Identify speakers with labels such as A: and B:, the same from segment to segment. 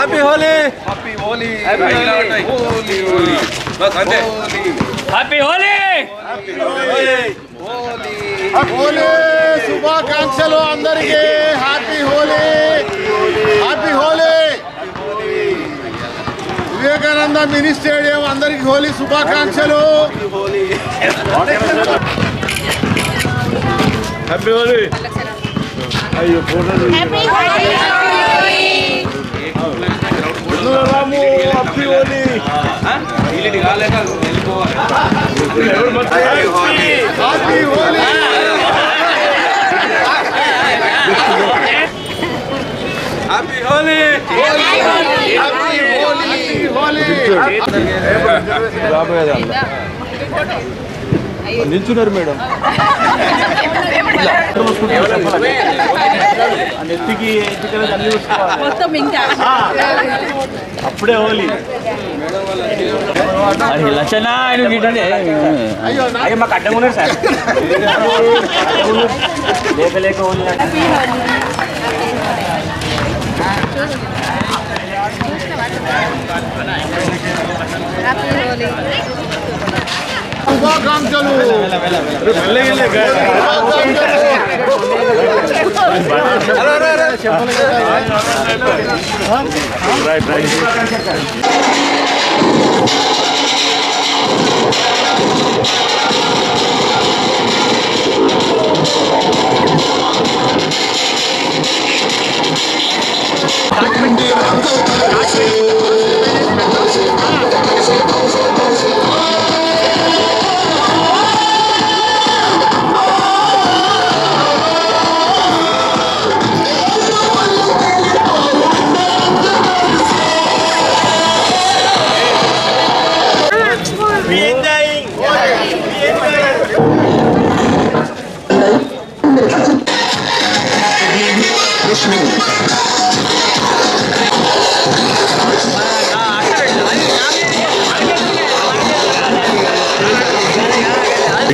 A: Happy Holi
B: happy Holi
A: Holi Holi బస్ అంతే
C: happy Holi
D: Holi శుభాకాంక్షలు అందరికీ happy Holi happy Holi Vivekananda mini stadium అందరికి హోలీ శుభాకాంక్షలు
A: హ్యాపీ హోలీ హ్యాపీ నిల్చున్నారు మేడం. నెత్తికి అన్ని చూసుకోవాలి
E: మొత్తం ఇంకా.
A: అప్పుడే హోలీ.
C: లక్షణ ఆయన వీటండి అయ్యో మాకు అడ్డం ఉన్నారు సార్ లేక లేక ఓన్లీ
D: శుభాకాంక్షలు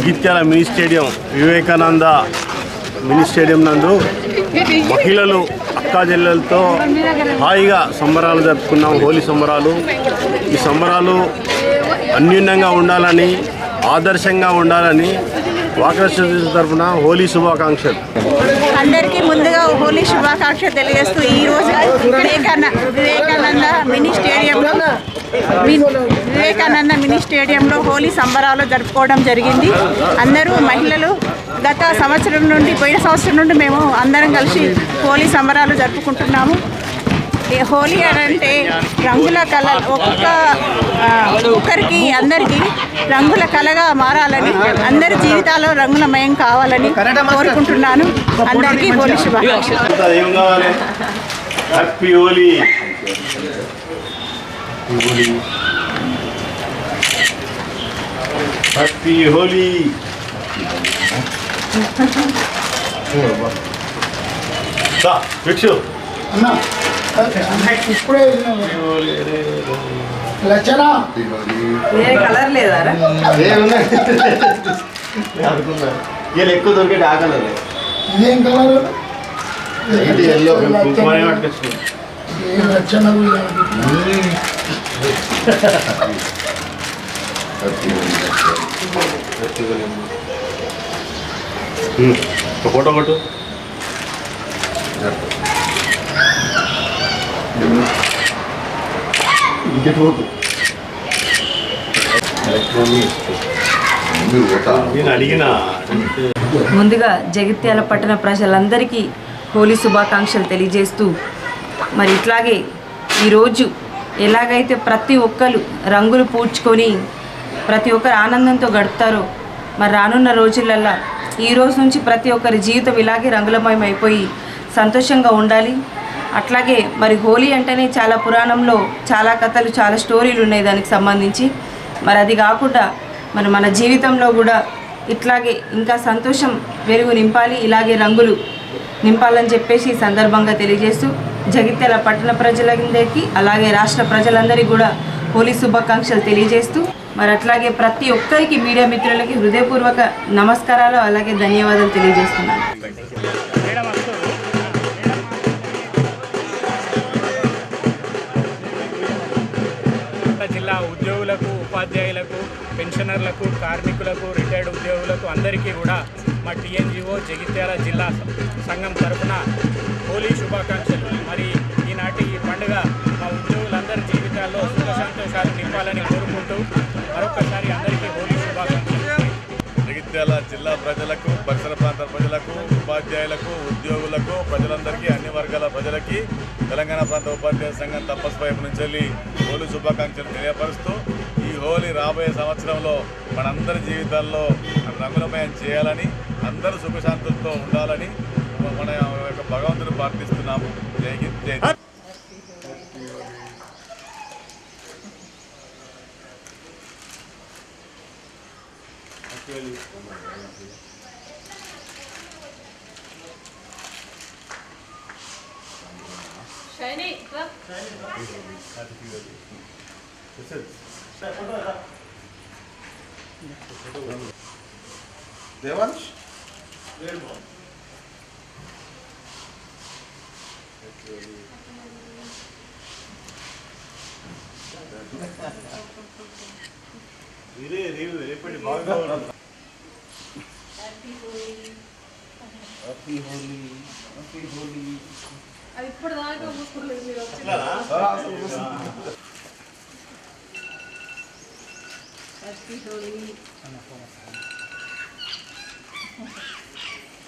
F: Jagtial mini stadium Vivekananda mini stadium నందు మహిళలు అక్కా జిల్లలతో హాయిగా సంబరాలు జరుపుకున్నాం హోలీ సంబరాలు. ఈ సంబరాలు అన్యూన్యంగా ఉండాలని ఆదర్శంగా ఉండాలని వాకరస్ తరఫున హోలీ శుభాకాంక్షలు.
E: అందరికీ ముందుగా హోలీ శుభాకాంక్షలు తెలియజేస్తూ ఈరోజు వివేకానంద వివేకానంద మినీ స్టేడియంలో వివేకానంద మినీ స్టేడియంలో హోలీ సంబరాలు జరుపుకోవడం జరిగింది. అందరూ మహిళలు గత సంవత్సరం నుండి పోయిన సంవత్సరం నుండి మేము అందరం కలిసి హోలీ సంబరాలు జరుపుకుంటున్నాము. హోలీ అంటే రంగుల కళ ఒక్కొక్క ఒక్కరికి అందరికీ రంగుల కళగా మారాలని అందరి జీవితాల్లో రంగులమయం కావాలని కోరుకుంటున్నాను. అందరికీ హోలీ శుభాకాంక్షలు.
F: హ్యాపీ హోలీ భిక్షు
D: ఇప్పుడే లక్షణ
E: కలర్ లేదా
F: వీళ్ళు ఎక్కువ దొరికే ఆగలేదు
D: ఇదేం కలర్?
F: ఎల్లో? ఫోటో కొట్టు.
G: ముందుగా జగిత్యాల పట్టణ ప్రజలందరికీ హోలీ శుభాకాంక్షలు తెలియజేస్తూ మరి ఇట్లాగే ఈరోజు ఎలాగైతే ప్రతి ఒక్కరు రంగులు పూడ్చుకొని ప్రతి ఒక్కరు ఆనందంతో గడుపుతారు. మరి రానున్న రోజులల్లా ఈ రోజు నుంచి ప్రతి ఒక్కరి జీవితం ఇలాగే రంగులమయం అయిపోయి సంతోషంగా ఉండాలి. అట్లాగే మరి హోలీ అంటేనే చాలా పురాణంలో చాలా కథలు చాలా స్టోరీలు ఉన్నాయి దానికి సంబంధించి. మరి అది కాకుండా మరి మన జీవితంలో కూడా ఇట్లాగే ఇంకా సంతోషం వెలుగు నింపాలి ఇలాగే రంగులు నింపాలని చెప్పేసి ఈ సందర్భంగా తెలియజేస్తూ జగిత్యాల పట్టణ ప్రజలందరికీ అలాగే రాష్ట్ర ప్రజలందరికీ కూడా హోలీ శుభాకాంక్షలు తెలియజేస్తూ మరి అట్లాగే ప్రతి ఒక్కరికి మీడియా మిత్రులకి హృదయపూర్వక నమస్కారాలు అలాగే ధన్యవాదాలు తెలియజేస్తున్నాను.
H: జిల్లా ఉద్యోగులకు ఉపాధ్యాయులకు పెన్షనర్లకు కార్మికులకు రిటైర్డ్ ఉద్యోగులకు అందరికీ కూడా మా టీఎన్జిఓ జగిత్యాల జిల్లా సంఘం తరఫున హోలీ శుభాకాంక్షలు. మరి ఈనాటి ఈ పండుగ మా ఉద్యోగులందరి జీవితాల్లో సుఖ సంతోషాలు నింపాలని కోరుకుంటూ మరొకసారి అందరికీ హోలీ శుభాకాంక్షలు.
A: జగిత్యాల జిల్లా ప్రజలకు పరిసర ప్రాంత ప్రజలకు ఉపాధ్యాయులకు ఉద్యోగులకు ప్రజలందరికీ అన్ని వర్గాల ప్రజలకి తెలంగాణ ప్రాంత ఉపాధ్యాయ సంఘం తపస్సు వైపు నుంచి వెళ్ళి హోలీ శుభాకాంక్షలు తెలియపరుస్తూ ఈ హోలీ రాబోయే సంవత్సరంలో మనందరి జీవితాల్లో రంగులమయం చేయాలని అందరూ సుఖశాంతులతో ఉండాలని మన యొక్క భగవంతుని ప్రార్థిస్తున్నాము. జై హింద్ జై హింద్.
D: దేవాంశ్
A: ఇదే రేపు రేపటి బాగా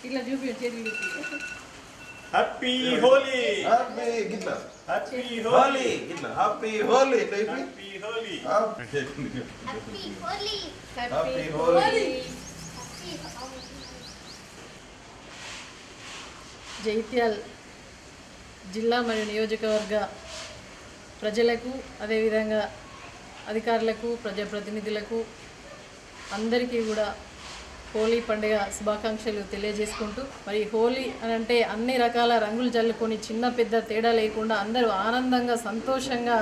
E: ఇట్లా చూపించే
A: హ్యాపీ హోలీ
D: హ్యాపీ గిట్ల
A: హ్యాపీ
D: హోలీ గిట్ల హ్యాపీ హోలీ ఇట్లా ఇప్పి.
A: Happy Holi
D: happy
I: Happy Holi.
D: Happy Holi
J: Jagtial జిల్లా మరియు నియోజకవర్గ ప్రజలకు అదేవిధంగా అధికారులకు ప్రజాప్రతినిధులకు అందరికీ కూడా హోలీ పండుగ శుభాకాంక్షలు తెలియజేసుకుంటూ మరి హోలీ అని అంటే అన్ని రకాల రంగులు జల్లుకొని చిన్న పెద్ద తేడా లేకుండా అందరూ ఆనందంగా సంతోషంగా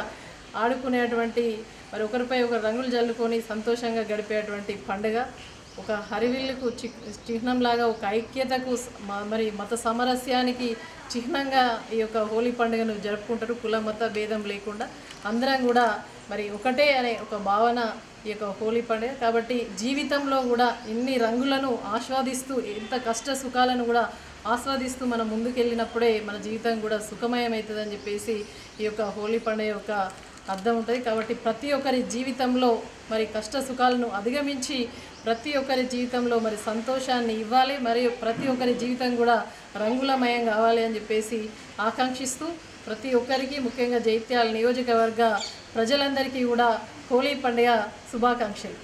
J: ఆడుకునేటువంటి మరి ఒకరిపై ఒకరు రంగులు జల్లుకొని సంతోషంగా గడిపేటువంటి పండుగ. ఒక హరివిల్లుకు చి చిహ్నంలాగా ఒక ఐక్యతకు మ- మరి మత సామరస్యానికి చిహ్నంగా ఈ యొక్క హోలీ పండుగను జరుపుకుంటారు. కుల మత భేదం లేకుండా అందరం కూడా మరి ఒకటే అనే ఒక భావన ఈ యొక్క హోలీ పండుగ. కాబట్టి జీవితంలో కూడా ఇన్ని రంగులను ఆస్వాదిస్తూ ఎంత కష్ట సుఖాలను కూడా ఆస్వాదిస్తూ మనం ముందుకెళ్ళినప్పుడే మన జీవితం కూడా సుఖమయమవుతుందని చెప్పేసి ఈ యొక్క హోలీ పండుగ యొక్క అర్థం ఉంటుంది కాబట్టి ప్రతి ఒక్కరి జీవితంలో మరి కష్ట సుఖాలను అధిగమించి ప్రతి ఒక్కరి జీవితంలో మరి సంతోషాన్ని ఇవ్వాలి మరియు ప్రతి ఒక్కరి జీవితం కూడా రంగులమయం కావాలి అని చెప్పేసి ఆకాంక్షిస్తూ ప్రతి ఒక్కరికి ముఖ్యంగా జైత్యాల నియోజకవర్గ ప్రజలందరికీ కూడా హోలీ పండుగ శుభాకాంక్షలు.